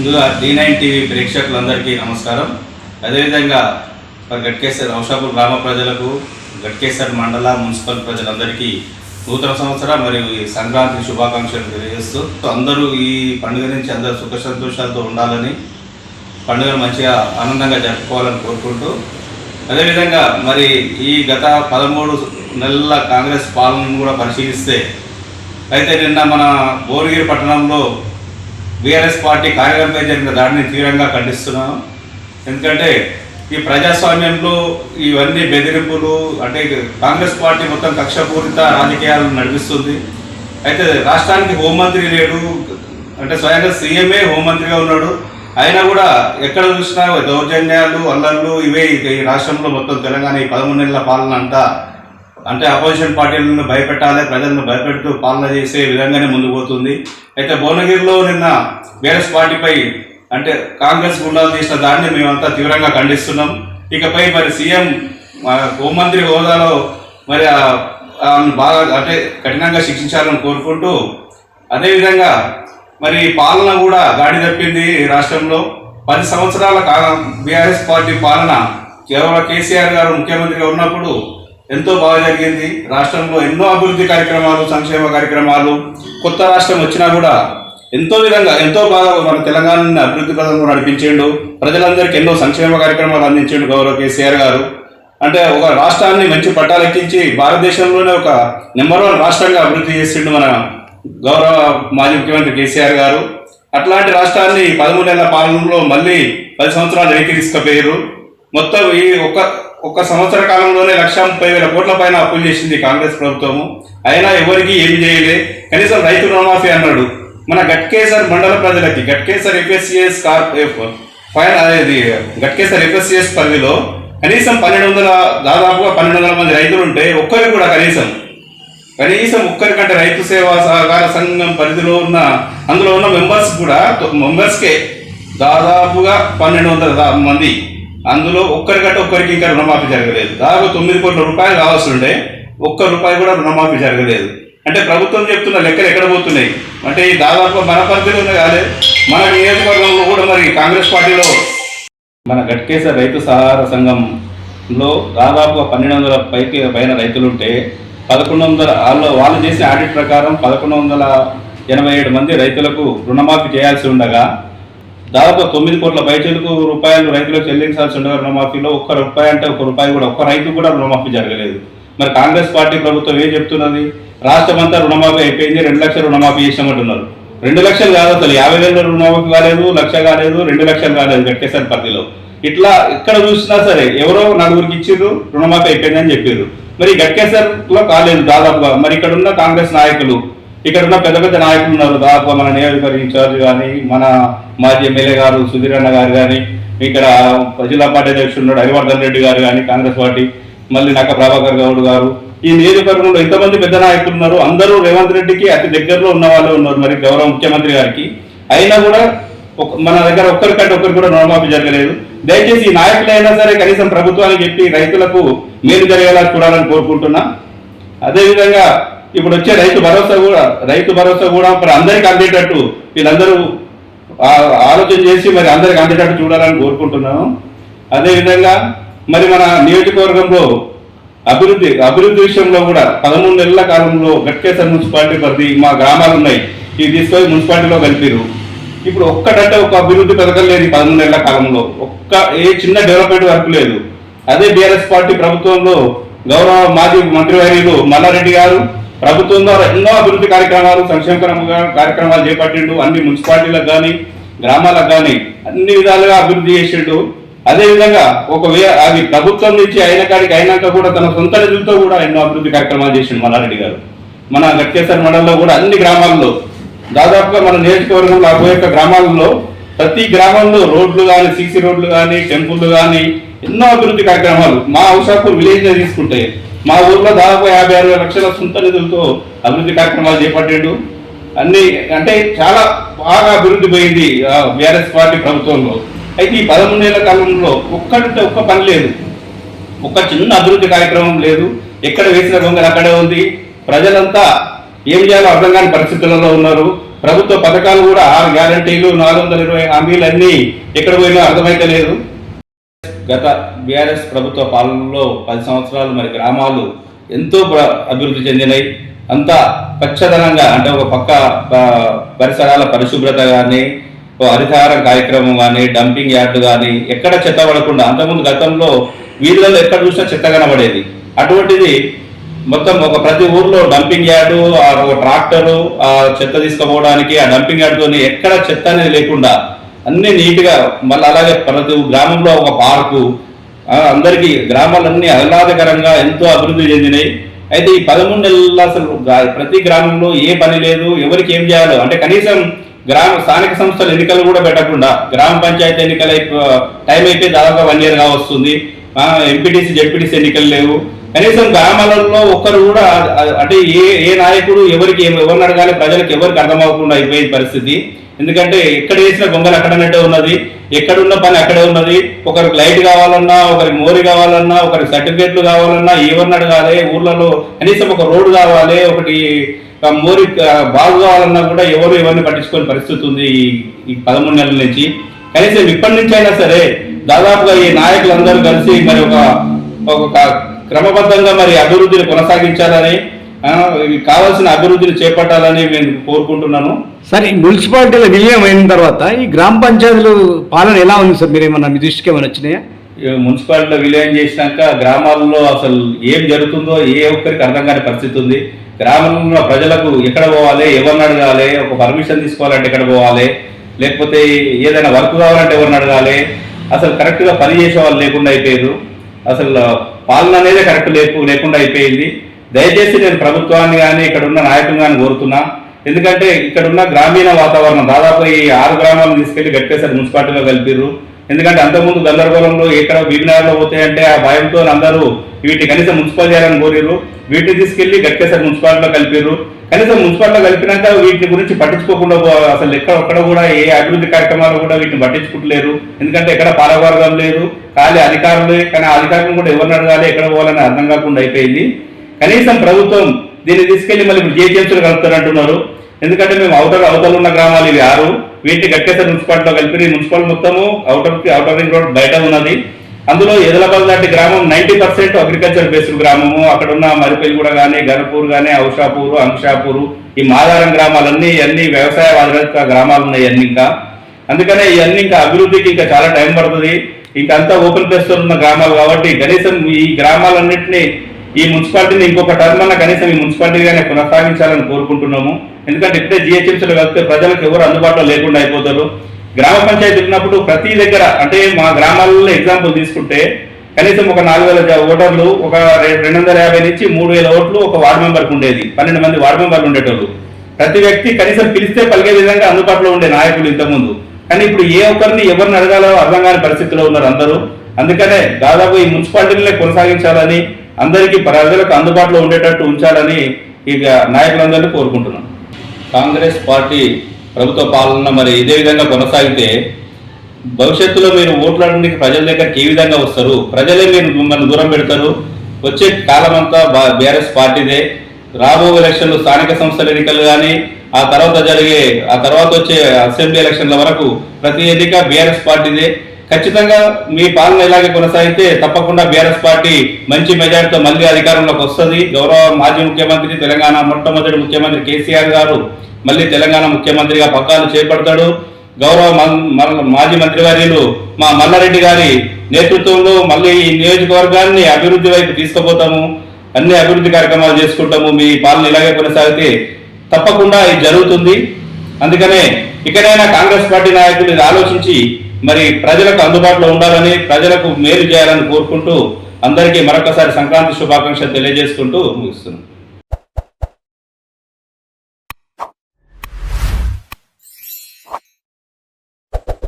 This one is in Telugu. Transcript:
ముందుగా డీ నైన్ టీవీ ప్రేక్షకులందరికీ నమస్కారం. అదేవిధంగా మరి గట్కేశ్వర్ ఔషాపూర్ గ్రామ ప్రజలకు గట్కేశ్వర్ మండల మున్సిపల్ ప్రజలందరికీ నూతన సంవత్సర మరియు ఈ సంక్రాంతి శుభాకాంక్షలు తెలియజేస్తూ అందరూ ఈ పండుగ నుంచి అందరూ సుఖ సంతోషాలతో ఉండాలని పండుగను మంచిగా ఆనందంగా జరుపుకోవాలని కోరుకుంటూ అదేవిధంగా మరి ఈ గత పదమూడు నెలల కాంగ్రెస్ పాలనను కూడా పరిశీలిస్తే అయితే నిన్న మన భువనగిరి పట్టణంలో బీఆర్ఎస్ పార్టీ కార్యకర్తపై జరిగిన దాడిని తీవ్రంగా ఖండిస్తున్నాను ఎందుకంటే ఈ ప్రజాస్వామ్యంలో ఇవన్నీ బెదిరింపులు అంటే కాంగ్రెస్ పార్టీ మొత్తం కక్షపూరిత రాజకీయాలను నడిపిస్తుంది. అయితే రాష్ట్రానికి హోంమంత్రి లేడు. అంటే స్వయంగా సీఎంఏ హోంమంత్రిగా ఉన్నాడు. అయినా కూడా ఎక్కడ చూసినా దౌర్జన్యాలు అల్లర్లు ఇవే ఈ రాష్ట్రంలో మొత్తం తెలంగాణ ఈ పదమూడు నెలల పాలన అంతా అంటే అపోజిషన్ పార్టీలను భయపెట్టాలి ప్రజలను భయపెడుతూ పాలన చేసే విధంగానే ముందుకు పోతుంది. అయితే భువనగిరిలో నిన్న బీఆర్ఎస్ పార్టీపై అంటే కాంగ్రెస్ గుండాలు చేసిన దాన్ని మేమంతా తీవ్రంగా ఖండిస్తున్నాం. ఇకపై మరి సీఎం హోంమంత్రి హోదాలో మరి బాగా అంటే కఠినంగా శిక్షించాలని కోరుకుంటూ అదేవిధంగా మరి ఈ పాలన కూడా గాడి తప్పింది ఈ రాష్ట్రంలో. పది సంవత్సరాల కాలం బీఆర్ఎస్ పార్టీ పాలన కేవలం కేసీఆర్ గారు ముఖ్యమంత్రిగా ఉన్నప్పుడు ఎంతో బాగా జరిగింది. రాష్ట్రంలో ఎన్నో అభివృద్ధి కార్యక్రమాలు సంక్షేమ కార్యక్రమాలు. కొత్త రాష్ట్రం వచ్చినా కూడా ఎంతో విధంగా ఎంతో బాగా మన తెలంగాణని అభివృద్ధి పథకంలో నడిపించిండు. ప్రజలందరికీ ఎన్నో సంక్షేమ కార్యక్రమాలు అందించిండు గౌరవ కేసీఆర్ గారు. అంటే ఒక రాష్ట్రాన్ని మంచి పట్టాలెక్కించి భారతదేశంలోనే ఒక నెంబర్ వన్ రాష్ట్రంగా అభివృద్ధి చేసిండు మన గౌరవ మాజీ ముఖ్యమంత్రి కేసీఆర్ గారు. అట్లాంటి రాష్ట్రాన్ని పదమూడేళ్ళ పాలనలో మళ్ళీ పది సంవత్సరాలు వెనక్కి తీసుకుపోయారు. మొత్తం ఈ ఒక్క ఒక సంవత్సర కాలంలోనే లక్ష ముప్పై వేల కోట్ల పైన అప్పులు చేసింది కాంగ్రెస్ ప్రభుత్వము. అయినా ఎవరికి ఏమి చేయలే. కనీసం రైతు రుణమాఫీ అన్నాడు. మన గట్కేసర్ మండల ప్రజలకి గట్కేసర్ ఎఫ్ఎస్సిఎస్ కార్ ఫైన్ అనేది గట్కేసర్ ఎఫ్ఎస్సిఎస్ పరిధిలో కనీసం పన్నెండు వందల దాదాపుగా పన్నెండు వందల మంది రైతులు ఉంటే ఒక్కరు కూడా కనీసం. కనీసం ఒక్కరికంటే రైతు సేవా సహకార సంఘం పరిధిలో ఉన్న అందులో ఉన్న మెంబర్స్ కూడా మెంబర్స్కే దాదాపుగా పన్నెండు వందల మంది. అందులో ఒక్కరికంటే ఒక్కరికి ఇంకా రుణమాఫీ జరగలేదు. దాదాపు తొమ్మిది కోట్ల రూపాయలు కావాల్సి ఉండే ఒక్క రూపాయి కూడా రుణమాఫీ జరగలేదు. అంటే ప్రభుత్వం చెప్తున్న లెక్కలు ఎక్కడ పోతున్నాయి? అంటే ఈ దాదాపు మన పరిధిలోనే కాలేదు మన నియోజకవర్గంలో కూడా మరి కాంగ్రెస్ పార్టీలో మన గట్కేసర్ రైతు సహార సంఘంలో దాదాపు పన్నెండు వందల పైకి పైన రైతులుంటే పదకొండు వందల వాళ్ళు వాళ్ళు చేసిన ఆడిట్ ప్రకారం పదకొండు వందల ఎనభై ఏడు మంది రైతులకు రుణమాఫీ చేయాల్సి ఉండగా దాదాపు తొమ్మిది కోట్ల పైచేలకు రూపాయలు రైతులకు చెల్లించాల్సి ఉండగా రుణమాఫీలో ఒక్క రూపాయి అంటే ఒక రూపాయి కూడా ఒక్క రైతు కూడా రుణమాఫీ జరగలేదు. మరి కాంగ్రెస్ పార్టీ ప్రభుత్వం ఏం చెప్తున్నది? రాష్ట్రం అంతా రుణమాఫీ అయిపోయింది రెండు లక్షల రుణమాఫీ చేసామంటున్నారు రెండు లక్షలు కాదు అసలు యాభై వేల రుణమాఫీ కాలేదు లక్ష కాలేదు రెండు లక్షలు కాలేదు గట్టేసారి పరిధిలో ఇట్లా ఎక్కడ చూసినా సరే ఎవరో నలుగురికి ఇచ్చిర్రు రుణమాఫీ అయిపోయిందని చెప్పారు మరి గట్కేసర్లో కాలేదు దాదాపుగా. మరి ఇక్కడ ఉన్న కాంగ్రెస్ నాయకులు ఇక్కడ ఉన్న పెద్ద పెద్ద నాయకులు ఉన్నారు. దాదాపు మన నియోజకవర్గ ఇన్ఛార్జ్ కానీ మన మాజీ ఎమ్మెల్యే గారు సుధీర్ అన్న గారు కానీ ఇక్కడ జిల్లా పార్టీ అధ్యక్షుడు ఉన్నాడు హరివర్ధన్ రెడ్డి గారు కానీ కాంగ్రెస్ పార్టీ మళ్ళీ నక్క ప్రభాకర్ గౌడ్ గారు. ఈ నియోజకవర్గంలో ఎంతమంది పెద్ద నాయకులు ఉన్నారు? అందరూ రేవంత్ రెడ్డికి అతి దగ్గరలో ఉన్న వాళ్ళే ఉన్నారు మరి గౌరవ ముఖ్యమంత్రి గారికి. అయినా కూడా మన దగ్గర ఒక్కరికంటే ఒక్కరు కూడా రుణమాఫీ జరగలేదు. దయచేసి ఈ నాయకులైనా సరే కనీసం ప్రభుత్వానికి చెప్పి రైతులకు మేలు జరిగేలా చూడాలని కోరుకుంటున్నా. అదేవిధంగా ఇప్పుడు వచ్చే రైతు భరోసా కూడా రైతు భరోసా కూడా మరి అందరికి అందేటట్టు వీళ్ళందరూ ఆలోచన చేసి మరి అందరికి అందేటట్టు చూడాలని కోరుకుంటున్నాను అదేవిధంగా మరి మన నియోజకవర్గంలో అభివృద్ధి అభివృద్ధి విషయంలో కూడా పదమూడు నెలల కాలంలో గట్కేసర్ మున్సిపాలిటీ పరిధి మా గ్రామాలు ఉన్నాయి. ఇవి తీసుకొని మున్సిపాలిటీలో కలిపారు ఇప్పుడు ఒక్కటంటే ఒక అభివృద్ధి పథకం లేదు పదమూడు నెలల కాలంలో. ఒక్క ఏ చిన్న డెవలప్మెంట్ వర్క్ లేదు. అదే బీఆర్ఎస్ పార్టీ ప్రభుత్వంలో గౌరవ మాజీ మంత్రివర్యులు మల్లారెడ్డి గారు ప్రభుత్వం ద్వారా ఎన్నో అభివృద్ధి కార్యక్రమాలు సంక్షేమ కార్యక్రమాలు చేపట్టిండు. అన్ని మున్సిపాలిటీలకు కానీ గ్రామాలకు కానీ అన్ని విధాలుగా అభివృద్ధి చేసిండు. అదేవిధంగా ఒకవేళ ఒక అది ప్రభుత్వం నుంచి అయిన కాడికి అయినాక కూడా తన సొంత నిధులతో కూడా ఎన్నో అభివృద్ధి కార్యక్రమాలు చేసిండు మల్లారెడ్డి గారు. మన గట్కేశ్వర మండలంలో కూడా అన్ని గ్రామాల్లో దాదాపుగా మన నియోజకవర్గంలో ఆ యొక్క గ్రామాల్లో ప్రతి గ్రామంలో రోడ్లు కానీ సీసీ రోడ్లు కానీ టెంపుల్లు కానీ ఎన్నో అభివృద్ధి కార్యక్రమాలు మా హౌసాపూర్ విలేజ్ తీసుకుంటే మా ఊర్లో దాదాపు యాభై అరవై లక్షల సొంత నిధులతో అభివృద్ధి కార్యక్రమాలు చేపట్టాడు. అన్ని అంటే చాలా బాగా అభివృద్ధి పోయింది బీఆర్ఎస్ పార్టీ ప్రభుత్వంలో. అయితే ఈ పదమూడేళ్ళ కాలంలో ఒక్కడంటే ఒక్క పని లేదు. ఒక్క చిన్న అభివృద్ధి కార్యక్రమం లేదు. ఎక్కడ వేసిన గొంగలు అక్కడే ఉంది. ప్రజలంతా ఏం చేయాలో అర్థం కాని పరిస్థితులలో ఉన్నారు. ప్రభుత్వ పథకాలు కూడా ఆరు గ్యారంటీలు నాలుగు వందల ఇరవై హామీలు అన్నీ ఎక్కడ పోయినా అర్థమైతే లేదు గత బీఆర్ఎస్ ప్రభుత్వ పాలనలో పది సంవత్సరాలు మరి గ్రామాలు ఎంతో అభివృద్ధి చెందినాయి. అంతా పచ్చదనంగా అంటే ఒక పక్క పరిసరాల పరిశుభ్రత కానీ హరితహారం కార్యక్రమం కానీ డంపింగ్ యార్డు కానీ ఎక్కడ చెత్త పడకుండా అంతకుముందు గతంలో వీధులలో ఎక్కడ చూసినా చెత్త కనబడేది. అటువంటిది మొత్తం ఒక ప్రతి ఊర్లో డంపింగ్ యార్డు ఆ ఒక ట్రాక్టరు ఆ చెత్త తీసుకుపోవడానికి ఆ డంపింగ్ యార్డ్తో ఎక్కడ చెత్త అనేది లేకుండా అన్ని నీట్గా మళ్ళీ అలాగే ప్రతి గ్రామంలో ఒక పార్కు అందరికీ గ్రామాలన్నీ ఆహ్లాదకరంగా ఎంతో అభివృద్ధి చెందినాయి. అయితే ఈ పదమూడు నెలలు అసలు ప్రతి గ్రామంలో ఏ పని లేదు ఎవరికి ఏం చేయాలో అంటే కనీసం గ్రామ స్థానిక సంస్థల ఎన్నికలు కూడా పెట్టకుండా గ్రామ పంచాయతీ ఎన్నికల టైం అయితే దాదాపు వన్ ఇయర్గా వస్తుంది. ఎంపీటీసీ జెడ్పీటీసీ ఎన్నికలు లేవు. కనీసం గ్రామాలలో ఒక్కరు కూడా అంటే ఏ ఏ నాయకుడు ఎవరికి ఎవరిని అడగాలి ప్రజలకు ఎవరికి అర్థమవకుండా అయిపోయే పరిస్థితి. ఎందుకంటే ఎక్కడ వేసిన గొంగలు అక్కడనట్టే ఉన్నది ఎక్కడున్న పని అక్కడే ఉన్నది. ఒకరికి లైట్ కావాలన్నా ఒకరికి మోరి కావాలన్నా ఒకరికి సర్టిఫికేట్లు కావాలన్నా ఏమన్నాడు అడగాలి ఊర్లలో కనీసం ఒక రోడ్డు కావాలి ఒకటి మోరి బాగు కావాలన్నా కూడా ఎవరు ఎవరిని పట్టించుకోని పరిస్థితి ఉంది ఈ పదమూడు నెలల నుంచి. కనీసం ఇప్పటి నుంచి అయినా సరే దాదాపుగా ఈ నాయకులందరూ కలిసి మరి ఒక ఒక క్రమబద్ధంగా మరి అభివృద్ధిని కొనసాగించాలని కావాల్సిన అభివృద్ధిని చేపట్టాలని నేను కోరుకుంటున్నాను. సార్ మున్సిపాలిటీల విలీనం అయిన తర్వాత ఈ గ్రామ పంచాయతీలు పాలన ఎలా ఉంది సార్? మీరు ఏమన్నా మీ దృష్టికి ఏమైనా వచ్చినాయా? మున్సిపాలిటీలో విలీనం చేసినాక గ్రామాల్లో అసలు ఏం జరుగుతుందో ఏ ఒక్కరికి అర్థం కాని పరిస్థితి ఉంది. గ్రామంలో ప్రజలకు ఎక్కడ పోవాలి ఎవరిని అడగాలి ఒక పర్మిషన్ తీసుకోవాలంటే ఎక్కడ పోవాలి లేకపోతే ఏదైనా వర్క్ కావాలంటే ఎవరిని అడగాలి అసలు కరెక్ట్గా పని చేసే వాళ్ళు లేకుండా అయిపోయారు. అసలు పాలన అనేది కరెక్ట్ లేకు లేకుండా అయిపోయింది. దయచేసి నేను ప్రభుత్వాన్ని కానీ ఇక్కడ ఉన్న నాయకులు కానీ కోరుతున్నా. ఎందుకంటే ఇక్కడ ఉన్న గ్రామీణ వాతావరణం దాదాపు ఈ ఆరు గ్రామాలను తీసుకెళ్ళి గట్టేశారు మున్సిపాలిటీలో కలిపిర్రు. ఎందుకంటే అంతకుముందు గందరగోళంలో ఎక్కడ బీబీనగర్లో పోతాయంటే ఆ భయంతో అందరూ వీటి కనీసం మున్సిపల్ చేయాలని కోరిర్రు. వీటిని తీసుకెళ్ళి గట్టేశారు మున్సిపాలిటీలో కలిపిర్రు. కనీసం మున్సిపాలిటీలో కలిపినాక వీటి గురించి పట్టించుకోకుండా అసలు ఎక్కడ ఒక్కడ కూడా ఏ అభివృద్ధి కార్యక్రమాలు కూడా వీటిని పట్టించుకుంటలేరు. ఎందుకంటే ఎక్కడ పాలవర్గం లేదు ఖాళీ అధికారులు కానీ అధికారులు కూడా ఎవరిని అడగాలి ఎక్కడ పోవాలని అర్థం కాకుండా అయిపోయింది. కనీసం ప్రభుత్వం దీన్ని తీసుకెళ్ళి మళ్ళీ ఇప్పుడు జేజీఎంసీలు కలుపుతారంటున్నారు. ఎందుకంటే మేము అవుటర్ అవతల ఉన్న గ్రామాలు ఇవి ఆరు. వీటిని గట్టేసరి మున్సిపాలిటీలో కలిపి ఈ మున్సిపల్ మొత్తము అవుటర్ అవుటర్ రింగ్ రోడ్ బయట ఉన్నది. అందులో ఎదలబాద్ లాంటి గ్రామం నైంటీ పర్సెంట్ అగ్రికల్చర్ బేస్డ్ గ్రామము. అక్కడ ఉన్న మరిపెల్లిగూడ కానీ గనపూర్ కానీ ఔషాపూర్ అంషాపూర్ ఈ మాదారం గ్రామాలన్నీ అన్ని వ్యవసాయ ఆధారిత గ్రామాలు ఉన్నాయి అన్ని ఇంకా. అందుకనే ఇవన్నీ ఇంకా అభివృద్ధికి ఇంకా చాలా టైం పడుతుంది. ఇంకా అంతా ఓపెన్ ప్లేస్ ఉన్న గ్రామాలు కాబట్టి కనీసం ఈ గ్రామాలన్నింటినీ ఈ మున్సిపాలిటీని ఇంకొక టర్మ్ అన్న కనీసం ఈ మున్సిపాలిటీగానే కొనసాగించాలని కోరుకుంటున్నాము. ఎందుకంటే ఇప్పుడే జిహెచ్ఎంసీలో కలిపితే ప్రజలకు ఎవరు అందుబాటులో లేకుండా అయిపోతారు. గ్రామ పంచాయతీ ఉన్నప్పుడు ప్రతి దగ్గర అంటే మా గ్రామాలలో ఎగ్జాంపుల్ తీసుకుంటే కనీసం ఒక నాలుగు వేల ఓటర్లు ఒక రె- రెండు వందల యాభై నుంచి మూడు వేల ఓట్లు ఒక వార్డు మెంబర్కి ఉండేది. పన్నెండు మంది వార్డు మెంబర్లు ఉండేటోళ్ళు. ప్రతి వ్యక్తి కనీసం పిలిస్తే పలికే విధంగా అందుబాటులో ఉండే నాయకులు ఇంతకుముందు. కానీ ఇప్పుడు ఏ ఒక్కరిని ఎవరిని అడగాలో అర్థం కాని పరిస్థితిలో ఉన్నారు అందరూ. అందుకనే దాదాపు ఈ మున్సిపాలిటీలే కొనసాగించాలని అందరికీ ప్రజలకు అందుబాటులో ఉండేటట్టు ఉంచాలని ఇక నాయకులందరినీ కోరుకుంటున్నాను కాంగ్రెస్ పార్టీ ప్రభుత్వ పాలన మరి ఇదే విధంగా కొనసాగితే భవిష్యత్తులో మీరు ఓట్లాడడానికి ప్రజల దగ్గరికి ఏ విధంగా వస్తారు? ప్రజలే మీరు మిమ్మల్ని దూరం పెడతారు. వచ్చే కాలం అంతా బీఆర్ఎస్ పార్టీదే. రాబో ఎలక్షన్లు స్థానిక సంస్థల ఎన్నికలు కానీ ఆ తర్వాత జరిగే ఆ తర్వాత వచ్చే అసెంబ్లీ ఎలక్షన్ల వరకు ప్రతి ఎన్నిక బీఆర్ఎస్ పార్టీదే. ఖచ్చితంగా మీ పాలన ఇలాగే కొనసాగితే తప్పకుండా బీఆర్ఎస్ పార్టీ మంచి మెజార్టీతో మళ్ళీ అధికారంలోకి వస్తుంది. గౌరవ మాజీ ముఖ్యమంత్రి తెలంగాణ మొట్టమొదటి ముఖ్యమంత్రి కేసీఆర్ గారు మళ్ళీ తెలంగాణ ముఖ్యమంత్రిగా పక్కాలు చేపడతాడు. గౌరవ మన్- మల్ల- మాజీ మంత్రివర్యులు మా మల్లారెడ్డి గారి నేతృత్వంలో మళ్ళీ ఈ నియోజకవర్గాన్ని అభివృద్ధి వైపు తీసుకుపోతాము. అన్ని అభివృద్ధి కార్యక్రమాలు చేసుకుంటాము. మీ పాలన ఇలాగే కొనసాగితే తప్పకుండా ఇది జరుగుతుంది. అందుకనే ఇకనైనా కాంగ్రెస్ పార్టీ నాయకులు ఇది ఆలోచించి మరి ప్రజలకు అందుబాటులో ఉండాలని ప్రజలకు మేలు చేయాలని కోరుకుంటూ అందరికీ మరొకసారి సంక్రాంతి శుభాకాంక్షలు తెలియజేసుకుంటూ ముగిస్తున్నాను